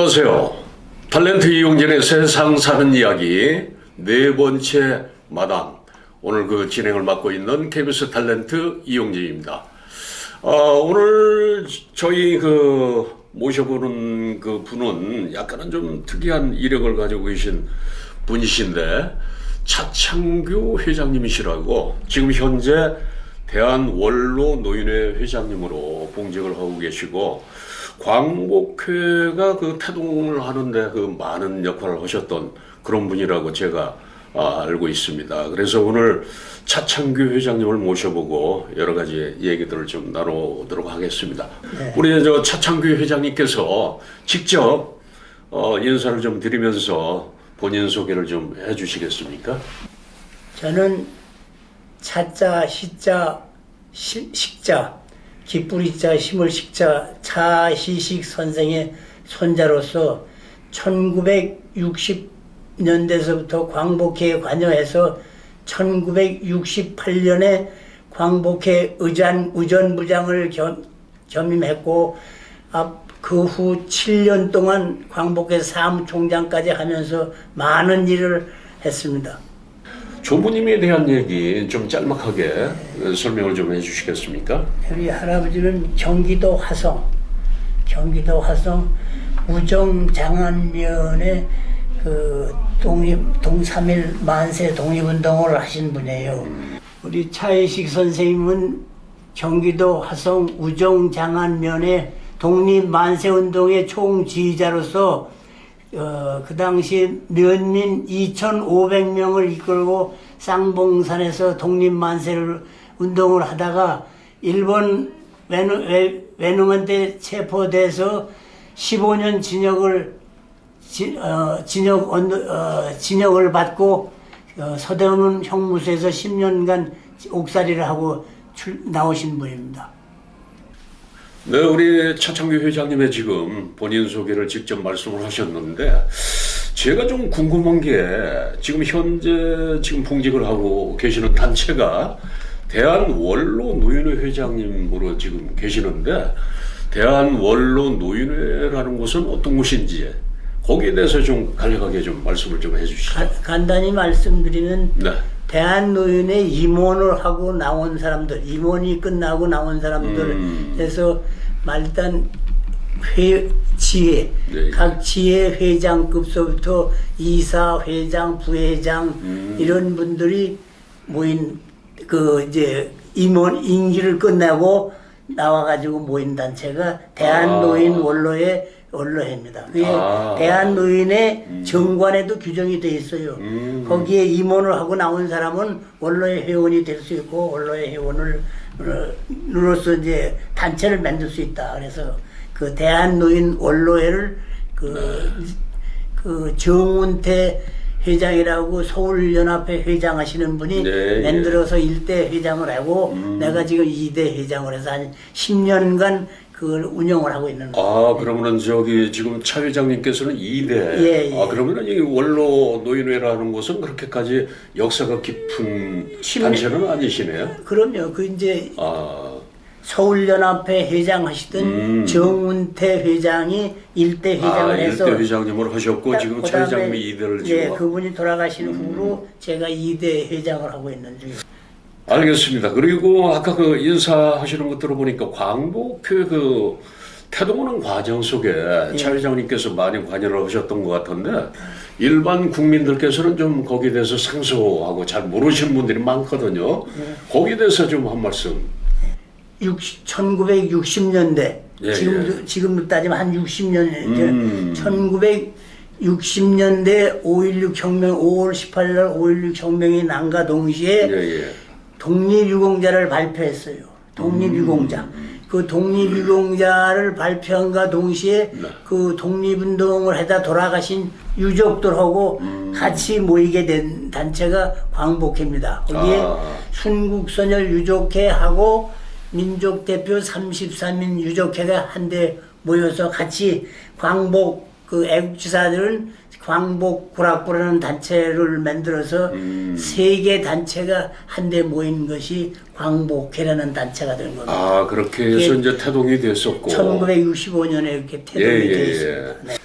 안녕하세요. 탤런트 이용진의 세상 사는 이야기 네 번째 마당. 오늘 그 진행을 맡고 있는 KBS 탤런트 이용진입니다. 어, 오늘 저희 그 모셔보는 그 분은 약간은 좀 특이한 이력을 가지고 계신 분이신데 차창규 회장님이시라고 지금 현재 대한원로 노인회 회장님으로 봉직을 하고 계시고 광복회가 그 태동을 하는데 그 많은 역할을 하셨던 그런 분이라고 제가 아, 알고 있습니다. 그래서 오늘 차창규 회장님을 모셔보고 여러 가지 얘기들을 좀 나누도록 하겠습니다. 우리 저 차창규 회장님께서 직접 어, 인사를 좀 드리면서 본인 소개를 좀 해주시겠습니까? 저는 차자, 시자, 시- 식자, 기쁘리자, 힘을 식자, 차희식 선생의 손자로서 1960년대서부터 광복회에 관여해서 1968년에 광복회 의전, 의전부장을 겸, 겸임했고 그 후 7년 동안 광복회 사무총장까지 하면서 많은 일을 했습니다. 조부님에 대한 얘기 좀 짤막하게 설명을 좀 해주시겠습니까? 우리 할아버지는 경기도 화성, 경기도 화성 우정 장안면에 그 독립 동삼일 만세 독립운동을 하신 분이에요. 우리 차혜식 선생님은 경기도 화성 우정 장안면에 독립 만세 운동의 총지휘자로서 어, 그 당시 면민 2,500명을 이끌고 쌍봉산에서 독립만세를 운동을 하다가 일본 외노, 외, 외놈한테 체포돼서 15년 진역을 지, 어, 언, 어, 진역을 받고 어, 서대문 형무소에서 10년간 옥살이를 하고 출, 나오신 분입니다. 네, 우리 차창규 회장님의 지금 본인 소개를 직접 말씀을 하셨는데 제가 좀 궁금한 게 지금 현재 지금 봉직을 하고 계시는 단체가 대한 원로 노인회 회장님으로 지금 계시는데 대한 원로 노인회라는 곳은 어떤 곳인지 거기에 대해서 좀 간략하게 좀 말씀을 좀 해주시죠. 가- 간단히 말씀드리면 네. 대한노인회 임원을 하고 나온 사람들, 임원이 끝나고 나온 사람들 음. 해서 말 일단 회 지회 네. 각 지회 회장급서부터 이사 회장 부회장 음. 이런 분들이 모인 그 이제 임원 임기를 끝내고 나와가지고 모인 단체가 대한노인 아. 원로회 원로회입니다. 그게 아. 대한노인의 정관에도 규정이 돼 있어요. 음. 거기에 임원을 하고 나온 사람은 원로의 회원이 될 수 있고 원로의 회원을 어, 으로서 이제 단체를 만들 수 있다. 그래서 그 대한노인 원로회를 그, 그 정운태 회장이라고 서울연합회 회장 하시는 분이 네, 예. 만들어서 일대 회장을 하고 내가 지금 이대 회장을 해서 한 10년간 그걸 운영을 하고 있는 거예요. 아 그러면은 저기 지금 차 회장님께서는 2대 예, 예. 아 그러면은 이 원로 노인회라는 곳은 그렇게까지 역사가 깊은 십- 단체는 아니시네요. 그럼요. 그 이제 아 서울연합회 회장 하시던 음. 정운태 회장이 일대 회장을 아, 해서 일대 회장님을 하셨고 지금 차 회장님이 2대를 예, 지금 그분이 돌아가신 후로 제가 2대 회장을 하고 있는 중입니다. 알겠습니다. 그리고 아까 그 인사하시는 것 들어보니까 광복회 그 태동하는 과정 속에 예. 차 회장님께서 많이 관여를 하셨던 것 같은데 일반 국민들께서는 좀 거기에 대해서 생소하고 잘 모르시는 분들이 많거든요. 예. 거기에 대해서 좀 한 말씀. 1960년대 예, 지금도 지금도 따지면 한 60년 음. 1960년대 5.16 혁명 5월 18일 날 5.16 혁명이 난과 동시에 예, 예. 독립유공자를 발표했어요. 독립유공자. 그 독립유공자를 발표한과 동시에 네. 그 독립운동을 해다 돌아가신 유족들하고 같이 모이게 된 단체가 광복회입니다. 거기에 아. 순국선열 유족회하고 민족대표 33인 유족회가 한데 모여서 같이 광복 그 애국지사들은 광복 구락부라는 단체를 만들어서 세개 단체가 한데 모인 것이 광복회라는 단체가 된 겁니다. 아 그렇게 해서 예. 이제 태동이 됐었고. 1965년에 이렇게 태동이 예, 예, 되어 예. 네.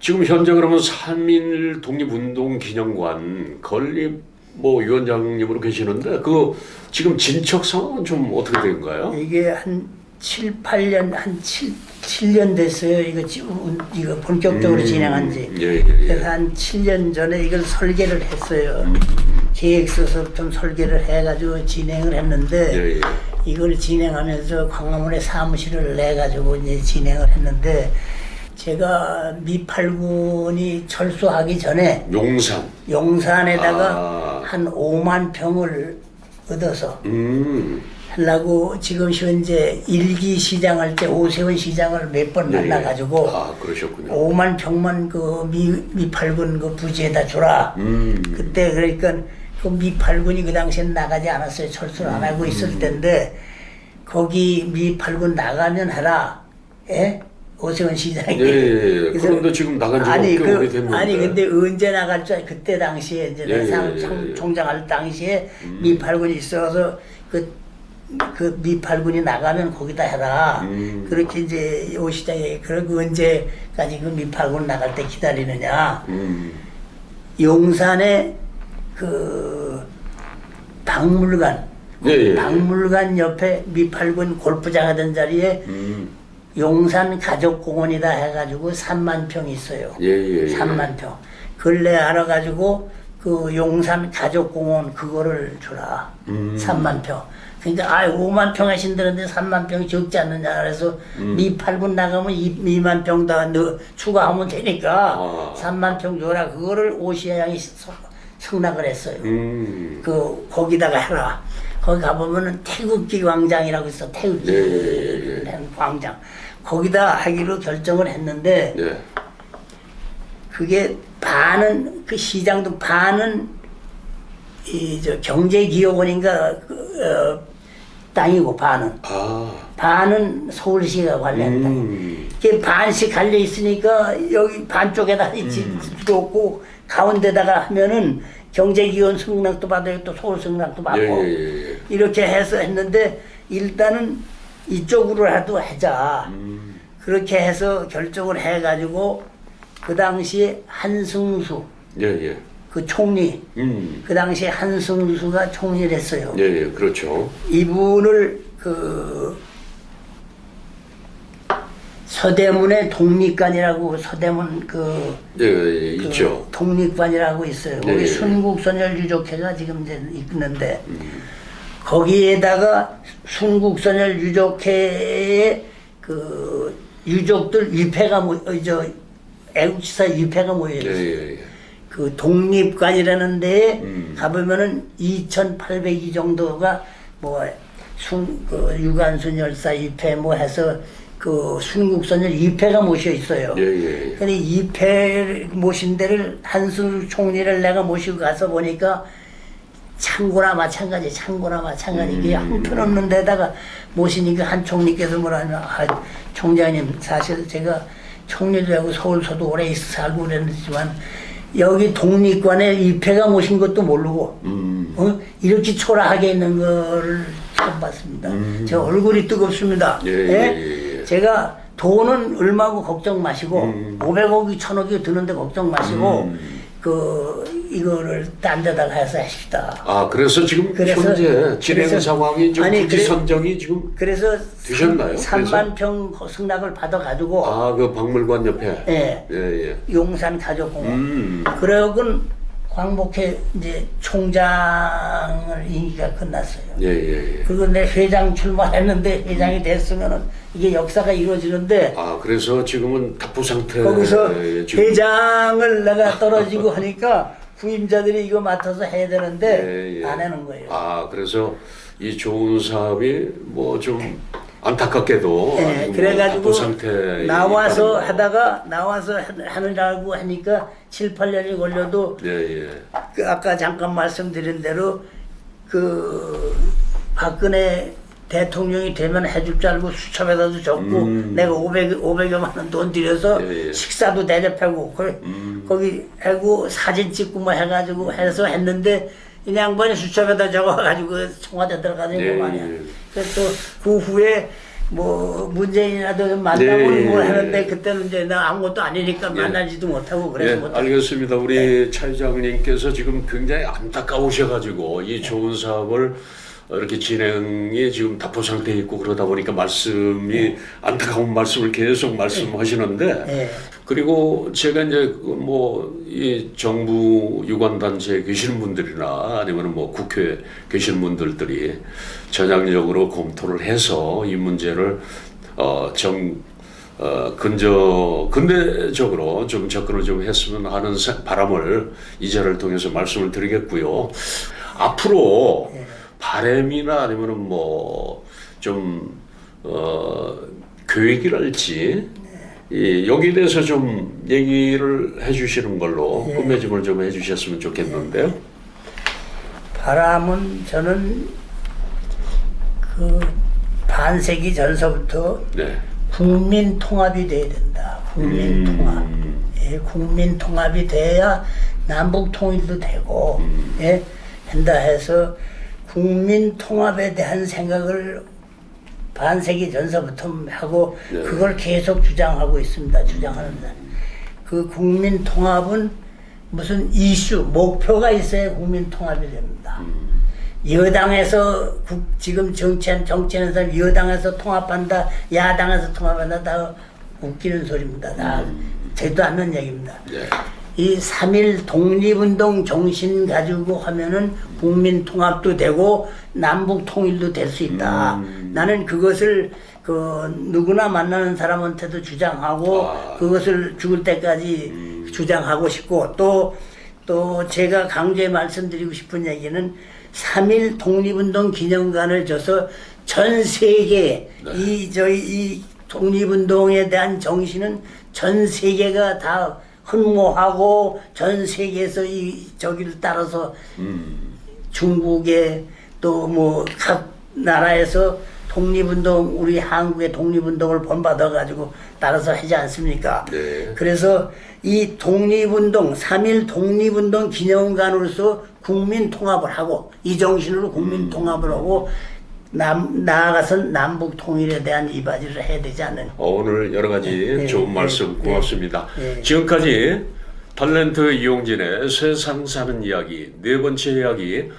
지금 현재 그러면 삼일 독립운동 기념관 건립 뭐 위원장님으로 계시는데 그 지금 진척 상황은 좀 어떻게 된가요? 이게 한 7, 8년, 한 7, 7년 됐어요. 이거 지금, 이거 본격적으로 진행한 지. 예, 예, 그래서 예. 한 7년 전에 이걸 설계를 했어요. 계획 써서 좀 설계를 해가지고 진행을 했는데, 예, 예. 이걸 진행하면서 광화문에 사무실을 내가지고 이제 진행을 했는데, 제가 미8군이 철수하기 전에 용산. 용산에다가 아. 한 5만 평을 얻어서 음. 하려고 지금 현재 일기 시장할 때 오세훈 시장을 몇번 예, 예. 만나가지고 아, 그러셨군요. 5만 평만 그 미, 미팔군 그 부지에다 주라. 음. 그때 그러니까 그 미팔군이 그 당시엔 나가지 않았어요. 철수를 안 하고 있을 때인데 거기 미팔군 나가면 하라. 예? 오세훈 시장이. 예, 예, 예. 그래서 그런데 지금 나간 지가 아니, 꽤 그, 오래됐는데. 아니 근데 언제 나갈 줄 알- 그때 당시에 이제 예, 예, 내상 예, 총- 예. 총장할 당시에 미팔군이 있어서 그, 그 미팔군이 나가면 거기다 해라. 음. 그렇게 이제 오 시장이 그러고 언제까지 그 미팔군 나갈 때 기다리느냐. 음. 용산에 그 박물관 예, 예, 예. 박물관 옆에 미팔군 골프장 하던 자리에 음. 용산 가족공원이다 해가지고 3만 평 있어요. 예, 예, 예. 3만 평. 근래 알아가지고 그 용산 가족공원 그거를 주라. 음. 3만 평. 그러니까 아 5만 평 하신다는데 3만 평이 적지 않느냐 그래서 음. 미 8분 나가면 2, 만평더 추가하면 되니까 아. 3만 평 줘라. 그거를 오시아 양이 승낙을 했어요. 음. 그 거기다가 해라. 거기 가보면은 태극기 광장이라고 있어. 태극기 예, 예, 예, 광장. 거기다 하기로 결정을 했는데 예. 그게 반은 그 시장도 반은 이 저 경제기업원인가 그, 어, 땅이고 반은 아. 반은 서울시가 땅. 음. 이게 반씩 갈려 있으니까 여기 반쪽에다 음. 집도 없고 가운데다가 하면은 경제기원 승낙도 받아요 또 서울 승낙도 받고 예, 예, 예. 이렇게 해서 했는데 일단은 이쪽으로라도 하자 음. 그렇게 해서 결정을 해가지고 그 당시에 한승수 예, 예. 그 총리 음. 그 당시에 한승수가 총리를 했어요. 예, 예. 그렇죠. 이분을 그 서대문의 독립관이라고 서대문 그, 예, 예, 그 있죠. 독립관이라고 있어요. 네, 거기 예. 순국선열 유족회가 지금 이제 있는데 거기에다가 순국선열 유족회의 그 유족들 위패가 뭐저 애국지사 위패가 모여 예, 있어요. 그 독립관이라는 데에 음. 가보면은 2,800이 정도가 뭐 순, 그 유관순 열사 입회 뭐 해서 그 순국선열 입회가 모셔 있어요. 예, 예, 예. 근데 입회 모신 데를 한수 총리를 내가 모시고 가서 보니까 창고나 마찬가지, 창고나 마찬가지. 이게 음. 형편없는 데다가 모시니까 한 총리께서 뭐라 하면, 아, 총장님, 사실 제가 총리도 하고 서울서도 오래 있어 살고 그랬지만, 여기 독립관에 입회가 모신 것도 모르고, 음. 어? 이렇게 초라하게 있는 거를 처음 봤습니다. 제 얼굴이 뜨겁습니다. 음. 예, 예, 예, 예. 제가 돈은 얼마고 걱정 마시고 음. 500억이 1000억이 드는데 걱정 마시고 음. 그 이거를 딴 데다가 해서 하시다. 아, 그래서 지금 그래서- 현재 진행 그래서- 상황이 지금 아니, 그래- 선정이 지금 그래서 되셨나요? 3만 평 승낙을 받아 가지고 아, 그 박물관 옆에. 예. 예, 예. 용산 가족공원 음. 그러고 광복회 이제 총장을 임기가 끝났어요. 예, 예, 예. 그리고 내 회장 출마했는데 회장이 됐으면은 이게 역사가 이루어지는데 아, 그래서 지금은 답부 상태. 거기서 예, 지금. 회장을 내가 떨어지고 하니까 후임자들이 이거 맡아서 해야 되는데 예, 예. 안 하는 거예요. 아, 그래서 이 좋은 사업이 뭐 좀 안타깝게도 예, 뭐 그래가지고 답부 상태에 나와서. 하다가 나와서 하- 하느라고 하니까 7, 8년이 걸려도 예, 예. 그 아까 잠깐 말씀드린 대로 그 박근혜 대통령이 되면 해줄 줄 알고 수첩에다도 적고 음. 내가 500, 500여만 원 돈 들여서 예, 예. 식사도 대접하고 그, 음. 거기 하고 사진 찍고 뭐 해가지고 해서 했는데 이 양반이 수첩에다 적어가지고 청와대 들어가는 예, 거 말이야. 예. 그래서 또그 후에 뭐 문재인이라도 좀 만나고 네. 뭐 하는데 그때는 이제 나 아무것도 아니니까 예. 만나지도 못하고 그래서 네, 못 알겠습니다. 우리 차 회장님께서 지금 굉장히 안타까우셔가지고 이 좋은 사업을 이렇게 진행이 지금 답보 상태에 있고 그러다 보니까 말씀이 안타까운 말씀을 계속 말씀하시는데 예. 그리고 제가 이제 뭐 이 정부 유관 단체에 계시는 분들이나 아니면 뭐 국회에 계시는 분들들이 전향적으로 검토를 해서 이 문제를 어정 어, 근저 근대적으로 좀 접근을 좀 했으면 하는 사- 바람을 이 자를 통해서 말씀을 드리겠고요. 앞으로 바램이나 아니면은 뭐좀 어, 교육이랄지 이 여기에 대해서 좀 얘기를 해주시는 걸로 꾸며짐을 좀 해주셨으면 좋겠는데요. 바람은 저는 그 반세기 전서부터 네. 국민 통합이 돼야 된다. 국민 음. 통합. 예, 국민 통합이 돼야 남북 통일도 되고 예, 한다 해서 국민 통합에 대한 생각을 반세기 전서부터 하고 네. 그걸 계속 주장하고 있습니다. 주장하는데 그 국민 통합은 무슨 이슈 목표가 있어야 국민 통합이 됩니다. 여당에서 국- 지금 정치한 정치하는 여당에서 통합한다, 야당에서 통합한다 다 웃기는 소리입니다. 다 되도 않는 얘기입니다. 네. 이3.1 독립운동 정신 가지고 하면은 국민 통합도 되고 남북 통일도 될 수 있다. 나는 그것을 그 누구나 만나는 사람한테도 주장하고 아. 그것을 죽을 때까지 주장하고 싶고 또 또 제가 강조해 말씀드리고 싶은 얘기는 3.1 독립운동 기념관을 줘서 전 세계 이 저희 이 독립운동에 대한 정신은 전 세계가 다 흠모하고 전 세계에서 이 저기를 따라서 중국에 또 뭐 각 나라에서 독립운동 우리 한국의 독립운동을 본받아 가지고 따라서 하지 않습니까? 네. 그래서 이 독립운동 3.1 독립운동 기념관으로서 국민 통합을 하고 이 정신으로 국민 통합을 하고 남 나아가선 남북 통일에 대한 이바지를 해야 되지 않는 어, 오늘 여러 가지 네, 좋은 네, 말씀 네, 고맙습니다. 네. 지금까지 탤런트 이용진의 세상 사는 이야기 네 번째 이야기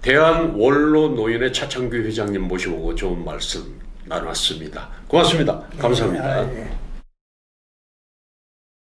대한 원로 노인의 차창규 회장님 모시고 좋은 말씀 나눴습니다. 고맙습니다. 감사합니다. 아, 예.